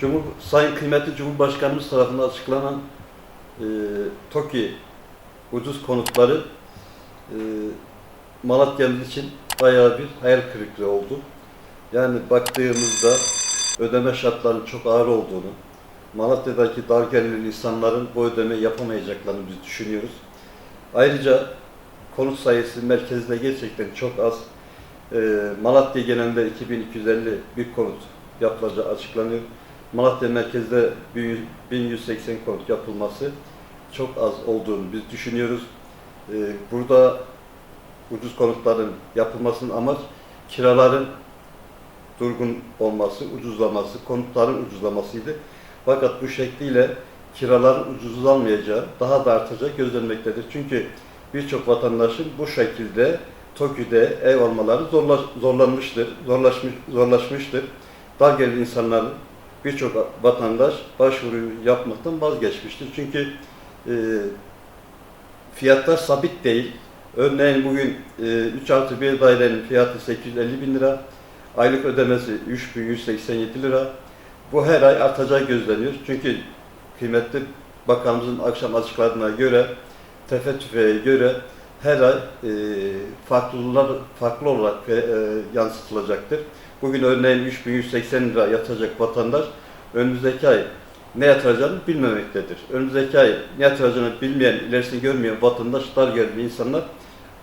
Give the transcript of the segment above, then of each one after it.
Cumhur, Sayın kıymetli Cumhurbaşkanımız tarafından açıklanan e, TOKİ ucuz konutları e, Malatya'mız için bayağı bir hayal kırıklığı oldu. Yani baktığımızda ödeme şartlarının çok ağır olduğunu, Malatya'daki dar gelirli insanların bu ödemeyi yapamayacaklarını biz düşünüyoruz. Ayrıca konut sayısı merkezde gerçekten çok az. E, Malatya genelinde 2250 bir konut yapılacağı açıklanıyor. Malatya merkezde 1180 konut yapılması çok az olduğunu biz düşünüyoruz. Ee, Burada ucuz konutların yapılmasının amaç kiraların durgun olması, ucuzlaması, konutların ucuzlamasıydı. Fakat bu şekliyle kiraların ucuzlanmayacağı, daha da artacağı gözlenmektedir. Çünkü birçok vatandaşın bu şekilde TOKİ'de ev almaları zorla, zorlanmıştır, zorlaşmış, zorlaşmıştır. Dar gelirli insanların birçok vatandaş başvuruyu yapmaktan vazgeçmiştir. Çünkü e, fiyatlar sabit değil. Örneğin bugün e, 3 artı 1 dairenin fiyatı 850 bin lira, aylık ödemesi 3187 lira. Bu her ay artacağı gözleniyor. Çünkü kıymetli bakanımızın akşam açıkladığına göre, tefe göre her ay e, farklılar farklı olarak e, yansıtılacaktır. Bugün örneğin 3180 lira yatacak vatandaş önümüzdeki ay ne yatıracağını bilmemektedir. Önümüzdeki ay ne yatıracağını bilmeyen, ilerisini görmeyen vatandaş, dar gelirli insanlar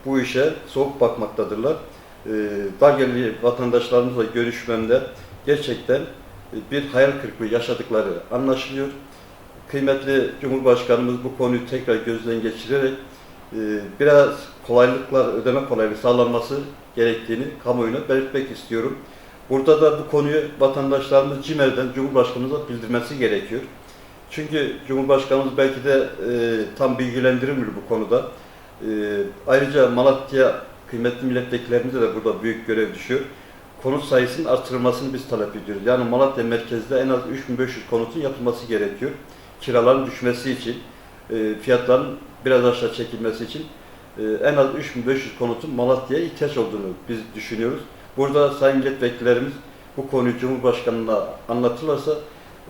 bu işe soğuk bakmaktadırlar. Ee, dar gelirli vatandaşlarımızla görüşmemde gerçekten bir hayal kırıklığı yaşadıkları anlaşılıyor. Kıymetli Cumhurbaşkanımız bu konuyu tekrar gözden geçirerek e, biraz kolaylıklar, ödeme kolaylığı sağlanması gerektiğini kamuoyuna belirtmek istiyorum. Burada da bu konuyu vatandaşlarımız CİMER'den Cumhurbaşkanımıza bildirmesi gerekiyor. Çünkü Cumhurbaşkanımız belki de e, tam bilgilendirilmiyor bu konuda. E, ayrıca Malatya kıymetli milletvekillerimize de burada büyük görev düşüyor. Konut sayısının artırılmasını biz talep ediyoruz. Yani Malatya merkezde en az 3500 konutun yapılması gerekiyor. Kiraların düşmesi için, e, fiyatların biraz aşağı çekilmesi için e, en az 3500 konutun Malatya'ya ihtiyaç olduğunu biz düşünüyoruz. Burada sayın milletvekillerimiz bu konuyu Cumhurbaşkanı'na anlatırlarsa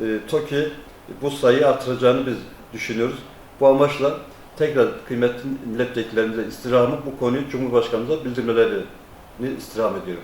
e, TOKİ bu sayıyı artıracağını biz düşünüyoruz. Bu amaçla tekrar kıymetli milletvekillerimize istirhamı bu konuyu Cumhurbaşkanımıza bildirmelerini istirham ediyorum.